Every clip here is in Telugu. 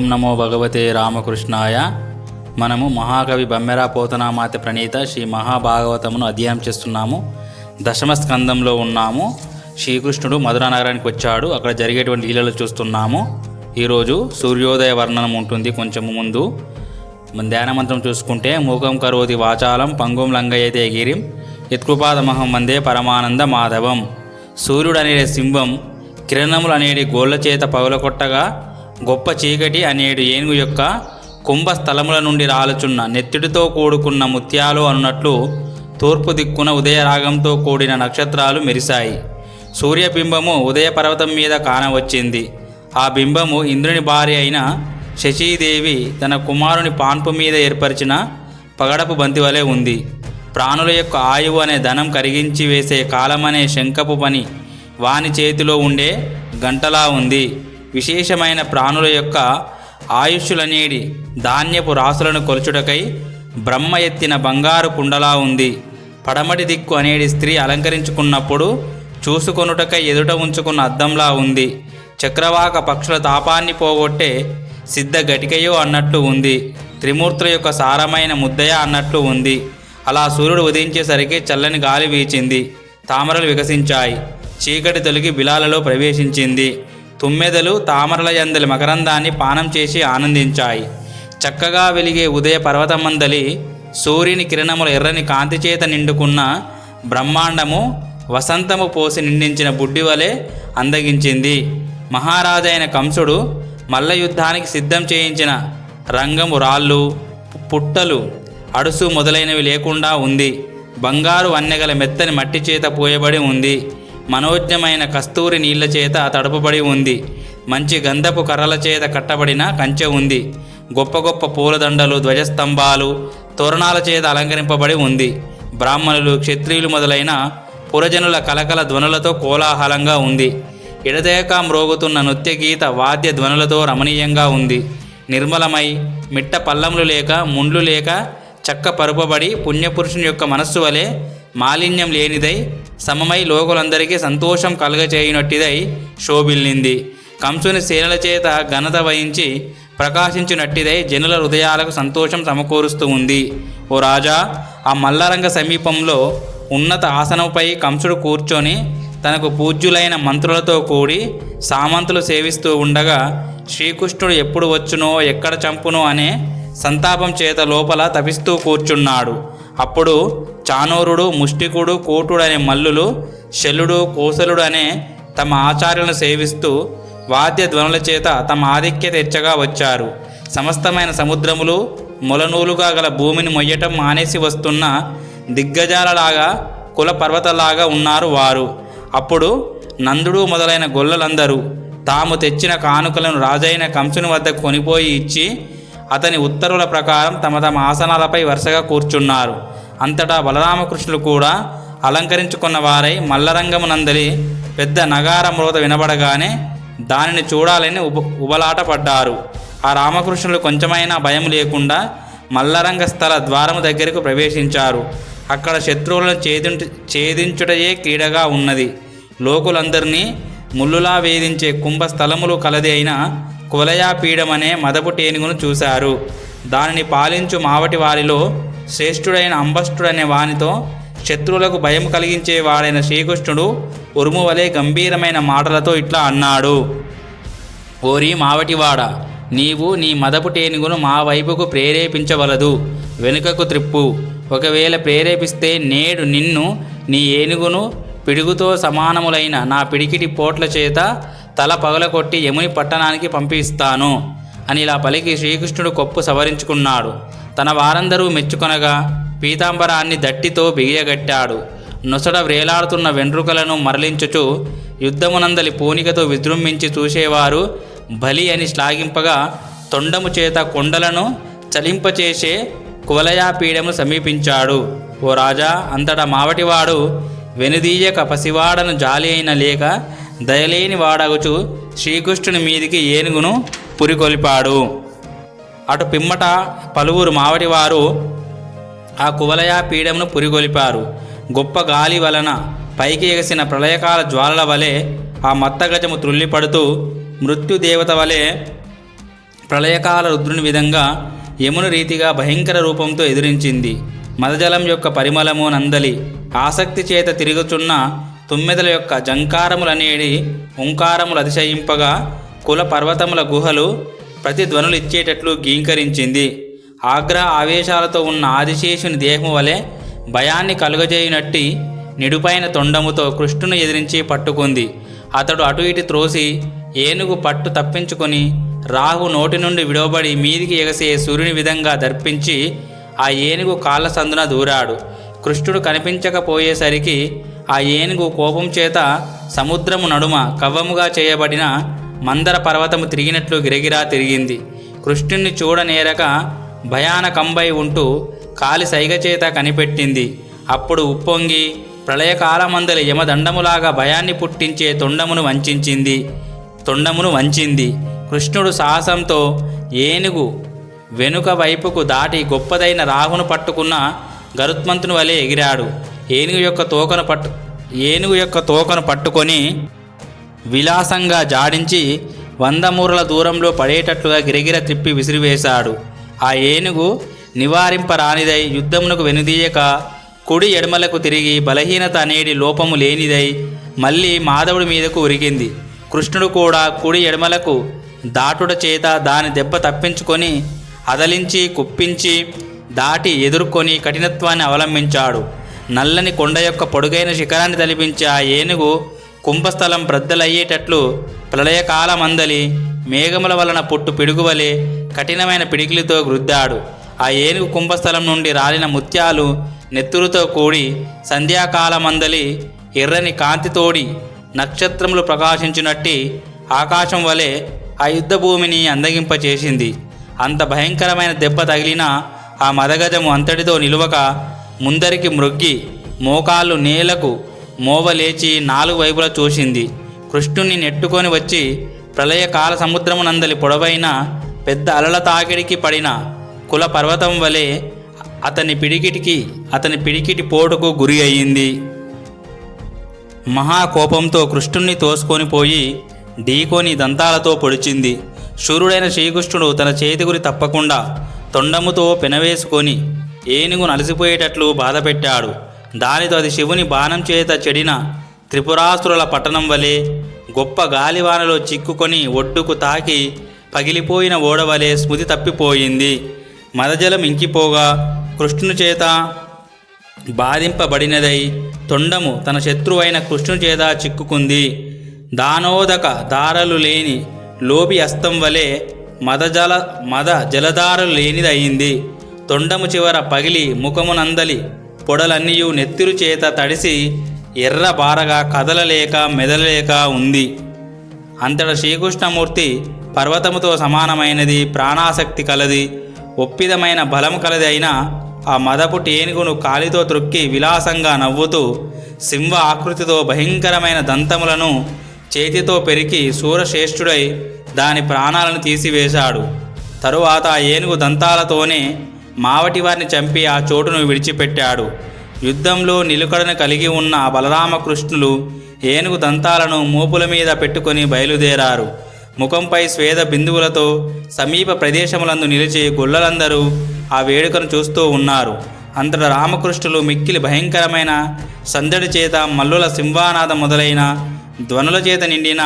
ఓం నమో భగవతే రామకృష్ణాయ. మనము మహాకవి బమ్మెరా పోతనామాత ప్రణీత శ్రీ మహాభాగవతమును అధ్యయనం చేస్తున్నాము. దశమ స్కందంలో ఉన్నాము. శ్రీకృష్ణుడు మధురా నగరానికి వచ్చాడు. అక్కడ జరిగేటువంటి లీలలు చూస్తున్నాము. ఈరోజు సూర్యోదయ వర్ణనం ఉంటుంది కొంచెము ముందు. ధ్యాన మంత్రం చూసుకుంటే మూకం కరోతి వాచాలం పంగుం లంగయ్యతే గిరిం యత్కృపాదమహం వందే పరమానంద మాధవం. సూర్యుడు అనే సింహం కిరణములు అనేది గోళ్ళ చేత పగులకొట్టగా గొప్ప చీకటి అనేడు ఏనుగు యొక్క కుంభ స్థలముల నుండి రాలుచున్న నెత్తిడితో కూడుకున్న ముత్యాలు అన్నట్లు తూర్పు దిక్కున ఉదయరాగంతో కూడిన నక్షత్రాలు మెరిశాయి. సూర్యబింబము ఉదయ పర్వతం మీద కానవచ్చింది. ఆ బింబము ఇంద్రుని భార్య అయిన శశీదేవి తన కుమారుని పాన్పు మీద ఏర్పరిచిన పగడపు బంతి వలె ఉంది. ప్రాణుల యొక్క ఆయువు అనే ధనం కరిగించి వేసే కాలమనే శంఖపు పని వాని చేతిలో ఉండే గంటలా ఉంది. విశేషమైన ప్రాణుల యొక్క ఆయుష్యులనేడి ధాన్యపు రాసులను కొలుచుటకై బ్రహ్మ ఎత్తిన బంగారు కుండలా ఉంది. పడమటి దిక్కు అనేది స్త్రీ అలంకరించుకున్నప్పుడు చూసుకొనుటకై ఎదుట ఉంచుకున్న అద్దంలా ఉంది. చక్రవాక పక్షుల తాపాన్ని పోగొట్టే సిద్ధ గటికయో అన్నట్లు ఉంది. త్రిమూర్తుల యొక్క సారమైన ముద్దయ అన్నట్లు ఉంది. అలా సూర్యుడు ఉదయించేసరికి చల్లని గాలి వీచింది. తామరలు వికసించాయి. చీకటి తొలగి బిలాలలో ప్రవేశించింది. తుమ్మెదలు తామరల యందలి మకరందాన్ని పానం చేసి ఆనందించాయి. చక్కగా వెలిగే ఉదయ పర్వతమందలి సూర్యుని కిరణముల ఎర్రని కాంతి చేత నిండుకున్న బ్రహ్మాండము వసంతము పోసి నిండించిన బుడ్డి వలె అందగించింది. మహారాజైన కంసుడు మల్లయుద్ధానికి సిద్ధం చేయించిన రంగము రాళ్ళు పుట్టలు అడుసు మొదలైనవి లేకుండా ఉంది. బంగారు వన్నెగల మెత్తని మట్టి చేత పోయబడి ఉంది. మనోజ్ఞమైన కస్తూరి నీళ్ళ చేత తడపబడి ఉంది. మంచి గంధపు కర్రల చేత కట్టబడిన కంచె ఉంది. గొప్ప గొప్ప పూలదండలు ధ్వజస్తంభాలు తోరణాల చేత అలంకరింపబడి ఉంది. బ్రాహ్మణులు క్షత్రియులు మొదలైన పురజనుల కలకల ధ్వనులతో కోలాహలంగా ఉంది. ఎడతేక మ్రోగుతున్న నృత్య గీత వాద్య ధ్వనులతో రమణీయంగా ఉంది. నిర్మలమై మిట్ట పల్లములు లేక ముండ్లు లేక చక్క పరుపబడి పుణ్యపురుషుని యొక్క మనస్సు వలె మాలిన్యం లేనిదై సమమై లోకులందరికీ సంతోషం కలగచేయునట్టిదై శోభిల్లింది. కంసుని సేనల చేత ఘనత వహించి ప్రకాశించినట్టిదై జనుల హృదయాలకు సంతోషం సమకూరుస్తూ ఉంది. ఓ రాజా ఆ మల్లరంగ సమీపంలో ఉన్నత ఆసనంపై కంసుడు కూర్చొని తనకు పూజ్యులైన మంత్రులతో కూడి సామంతులు సేవిస్తూ ఉండగా శ్రీకృష్ణుడు ఎప్పుడు వచ్చునో ఎక్కడ చంపునో అనే సంతాపం చేత లోపల తపిస్తూ కూర్చున్నాడు. అప్పుడు చానూరుడు ముష్టికుడు కోటుడు అనే మల్లులు శల్లుడు కోసలుడు అనే తమ ఆచార్యులను సేవిస్తూ వాద్య ధ్వనుల చేత తమ ఆధిక్యత హెచ్చగా వచ్చారు. సమస్తమైన సముద్రములు మొలనూలుగా గల భూమిని మొయ్యటం మానేసి వస్తున్న దిగ్గజాలలాగా కుల పర్వతలాగా ఉన్నారు వారు. అప్పుడు నందుడు మొదలైన గొల్లలందరూ తాము తెచ్చిన కానుకలను రాజైన కంసుని వద్ద కొనిపోయి ఇచ్చి అతని ఉత్తర్వుల ప్రకారం తమ తమ ఆసనాలపై వరుసగా కూర్చున్నారు. అంతటా బలరామకృష్ణులు కూడా అలంకరించుకున్న వారై మల్లరంగమునందలి పెద్ద నగార మ్రోత వినబడగానే దానిని చూడాలని ఉబ ఉబలాటపడ్డారు. ఆ రామకృష్ణులు కొంచెమైనా భయం లేకుండా మల్లరంగ స్థల ద్వారము దగ్గరకు ప్రవేశించారు. అక్కడ శత్రువులను ఛేదించు ఛేదించుటయే క్రీడగా ఉన్నది. లోకులందరినీ ముల్లులా వేధించే కుంభ స్థలములు కలది అయిన కులయాపీఠమనే మదపు టేనుగును చూశారు. దానిని పాలించు మావటి వారిలో శ్రేష్ఠుడైన అంబష్టుడనే వానితో శత్రువులకు భయం కలిగించే వాడైన శ్రీకృష్ణుడు ఉరుము వలె గంభీరమైన మాటలతో ఇట్లా అన్నాడు. ఓరి మావటివాడ నీవు నీ మదపు టేనుగును మా వైపుకు ప్రేరేపించవలదు. వెనుకకు త్రిప్పు. ఒకవేళ ప్రేరేపిస్తే నేడు నిన్ను నీ ఏనుగును పిడుగుతో సమానములైన నా పిడికిటి పోట్ల చేత తల పగలకొట్టి యముని పట్టణానికి పంపిస్తాను అని ఇలా పలికి శ్రీకృష్ణుడు కొప్పు సవరించుకున్నాడు. తన వారందరూ మెచ్చుకొనగా పీతాంబరాన్ని దట్టితో బిగియగట్టాడు నొసడ వ్రేలాడుతున్న వెంట్రుకలను మరలించుచు యుద్ధమునందలి పూనికతో విజృంభించి చూసేవారు బలి అని శ్లాఘింపగా తొండము చేత కొండలను చలింపచేసే కువలయాపీడము సమీపించాడు. ఓ రాజా అంతటా మావటివాడు వెనుదీయక పసివాడను జాలి అయిన లేక దయలేని వాడగుచు శ్రీకృష్ణుని మీదికి ఏనుగును పురికొలిపాడు. అటు పిమ్మట పలువురు మావటివారు ఆ కువలయా పీడమును పురిగొలిపారు గొప్ప గాలి వలన పైకి ఎగసిన ప్రళయకాల జ్వాలల వలె ఆ మత్తగజము త్రుల్లిపడుతూ మృత్యుదేవత వలె ప్రళయకాల రుద్రుని విధంగా యముని రీతిగా భయంకర రూపంతో ఎదిరించింది. మదజలం యొక్క పరిమళము నందలి ఆసక్తి చేత తిరుగుచున్న తుమ్మెదల యొక్క జంకారములనేడి ఓంకారములు అతిశయింపగా కుల పర్వతముల గుహలు ప్రతిధ్వనులు ఇచ్చేటట్లు గీంకరించింది ఆగ్రహ ఆవేశాలతో ఉన్న ఆదిశేషుని దేహము వలె భయాన్ని కలుగజేయునట్టి నిడుపైన తొండముతో కృష్ణుని ఎదిరించి పట్టుకుంది. అతడు అటు ఇటు త్రోసి ఏనుగు పట్టు తప్పించుకొని రాహు నోటి నుండి విడవబడి మీదికి ఎగసే సూర్యుని విధంగా దర్పించి ఆ ఏనుగు కాళ్ళ సందున దూరాడు. కృష్ణుడు కనిపించకపోయేసరికి ఆ ఏనుగు కోపం చేత సముద్రము నడుమ కవ్వముగా చేయబడిన మందర పర్వతము తిరిగినట్లు గిరగిరా తిరిగింది. కృష్ణుణ్ణి చూడనేరక భయానకంబై ఉంటూ కాలి సైగచేత కనిపెట్టింది. అప్పుడు ఉప్పొంగి ప్రళయకాలమందలి యమదండములాగా భయాన్ని పుట్టించే తొండమును వంచింది తొండమును వంచింది. కృష్ణుడు సాహసంతో ఏనుగు వెనుక వైపుకు దాటి గొప్పదైన రాహును పట్టుకున్న గరుత్మంతుని వలె ఎగిరాడు. ఏనుగు యొక్క తోకను పట్టు ఏనుగు యొక్క తోకను పట్టుకొని విలాసంగా జాడించి వంద మూరల దూరంలో పడేటట్లుగా గిరగిర త్రిప్పి విసిరివేశాడు. ఆ ఏనుగు నివారింపరానిదై యుద్ధమునకు వెనుదీయక కుడి ఎడమలకు తిరిగి బలహీనత అనేది లోపము లేనిదై మళ్ళీ మాధవుడి మీదకు ఉరిగింది. కృష్ణుడు కూడా కుడి ఎడమలకు దాటుట చేత దాని దెబ్బ తప్పించుకొని అదలించి కుప్పించి దాటి ఎదుర్కొని కఠినత్వాన్ని అవలంబించాడు. నల్లని కొండ యొక్క పొడుగైన శిఖరాన్ని తలిపించి ఆ ఏనుగు కుంభస్థలం బ్రద్దలయ్యేటట్లు ప్రళయకాలమందలి మేఘముల వలన పుట్టు పిడుగువలే కఠినమైన పిడికిలితో గ్రుద్దాడు ఆ ఏనుగు కుంభస్థలం నుండి రాలిన ముత్యాలు నెత్తురుతో కూడి సంధ్యాకాలమందలి ఎర్రని కాంతితోడి నక్షత్రములు ప్రకాశించినట్టి ఆకాశం వలె ఆ యుద్ధభూమిని అందగింపచేసింది. అంత భయంకరమైన దెబ్బ తగిలిన ఆ మదగజము అంతటితో నిలువక ముందరికి మృగ్గి మోకాళ్ళు నేలకు మోవలేచి నాలుగు వైపులా చూసింది. కృష్ణుణ్ణి నెట్టుకొని వచ్చి ప్రళయకాల సముద్రమునందలి పొడవైన పెద్ద అలల తాకిడికి పడిన కుల పర్వతం వలె అతని పిడికిటికి అతని పిడికిటి పోటుకు గురి అయింది. మహాకోపంతో కృష్ణుణ్ణి తోసుకొని పోయి ఢీకొని దంతాలతో పొడిచింది. శూరుడైన శ్రీకృష్ణుడు తన చేతి గురి తప్పకుండా తొండముతో పెనవేసుకొని ఏనుగు నలిసిపోయేటట్లు బాధపెట్టాడు. దానితో అది శివుని బాణం చేత చెడిన త్రిపురాసురుల పట్టణం వలె గొప్ప గాలివానలో చిక్కుకొని ఒడ్డుకు తాకి పగిలిపోయిన ఓడవలే స్మృతి తప్పిపోయింది. మదజలం ఇంకిపోగా కృష్ణుని చేత బాధింపబడినదై తొండము తన శత్రువైన కృష్ణుని చేత చిక్కుకుంది. దానోదక దారలు లేని లోబి అస్తం వలె మదజల మద జలధారలు లేనిదయింది. తొండము చివర పగిలి ముఖమునందలి పొడలన్నీయు నెత్తిరు చేత తడిసి ఎర్ర బారగా కదలలేక మెదలలేక ఉంది. అంతట శ్రీకృష్ణమూర్తి పర్వతముతో సమానమైనది ప్రాణాసక్తి కలది. ఒప్పిదమైన బలం కలది అయిన ఆ మదపు టేనుగును కాలితో త్రొక్కి విలాసంగా నవ్వుతూ సింహ ఆకృతితో భయంకరమైన దంతములను చేతితో పెరికి శూరశ్రేష్ఠుడై దాని ప్రాణాలను తీసివేశాడు. తరువాత ఆ ఏనుగు దంతాలతోనే మావటి వారిని చంపి ఆ చోటును విడిచిపెట్టాడు. యుద్ధంలో నిలుకడను కలిగి ఉన్న బలరామకృష్ణులు ఏనుగు దంతాలను మోపుల మీద పెట్టుకొని బయలుదేరారు. ముఖంపై స్వేద బిందువులతో సమీప ప్రదేశములందు నిలిచి గుళ్ళలందరూ ఆ వేడుకను చూస్తూ ఉన్నారు. అంతట రామకృష్ణులు మిక్కిలి భయంకరమైన సందడి చేత మల్లుల సింహానాదం మొదలైన ధ్వనుల చేత నిండిన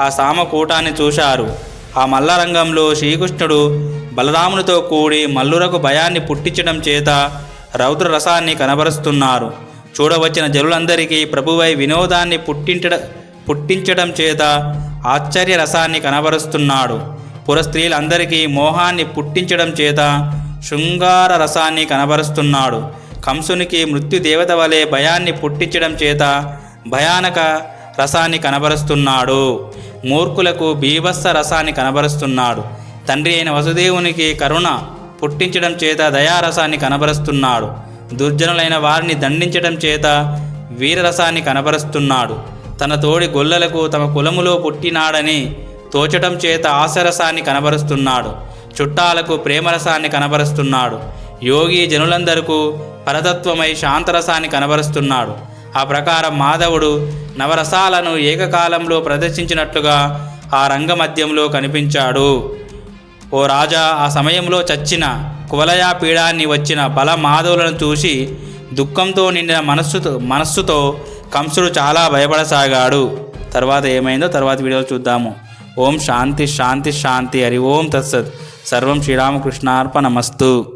ఆ సామకూటాన్ని చూశారు. ఆ మల్లరంగంలో శ్రీకృష్ణుడు బలరామునితో కూడి మల్లురకు భయాన్ని పుట్టించడం చేత రౌద్ర రసాన్ని కనబరుస్తున్నారు. చూడవచ్చిన జనులందరికీ ప్రభువై వినోదాన్ని పుట్టించడ పుట్టించడం చేత ఆశ్చర్య రసాన్ని కనబరుస్తున్నాడు. పుర స్త్రీలందరికీ మోహాన్ని పుట్టించడం చేత శృంగార రసాన్ని కనబరుస్తున్నాడు. కంసునికి మృత్యుదేవత వలె భయాన్ని పుట్టించడం చేత భయానక రసాన్ని కనబరుస్తున్నాడు. మూర్ఖులకు బీభత్స రసాన్ని కనబరుస్తున్నాడు. తండ్రి అయిన వసుదేవునికి కరుణ పుట్టించడం చేత దయారసాన్ని కనబరుస్తున్నాడు. దుర్జనులైన వారిని దండించడం చేత వీరరసాన్ని కనబరుస్తున్నాడు. తన తోడి గొల్లలకు తమ కులములో పుట్టినాడని తోచటం చేత ఆశరసాన్ని కనబరుస్తున్నాడు. చుట్టాలకు ప్రేమరసాన్ని కనబరుస్తున్నాడు. యోగి జనులందరకు పరతత్వమై శాంతరసాన్ని కనబరుస్తున్నాడు. ఆ ప్రకారం మాధవుడు నవరసాలను ఏకకాలంలో ప్రదర్శించినట్లుగా ఆ రంగమధ్యంలో కనిపించాడు. ఓ రాజా ఆ సమయంలో చచ్చిన కువలయ పీడాన్ని వచ్చిన బల మాధవులను చూసి దుఃఖంతో నిండిన మనస్సుతో మనస్సుతో కంసుడు చాలా భయపడసాగాడు. తర్వాత ఏమైందో తర్వాత వీడియోలో చూద్దాము. ఓం శాంతి శాంతి శాంతి హరి ఓం తత్సత్. సర్వం శ్రీరామకృష్ణార్పణమస్తు.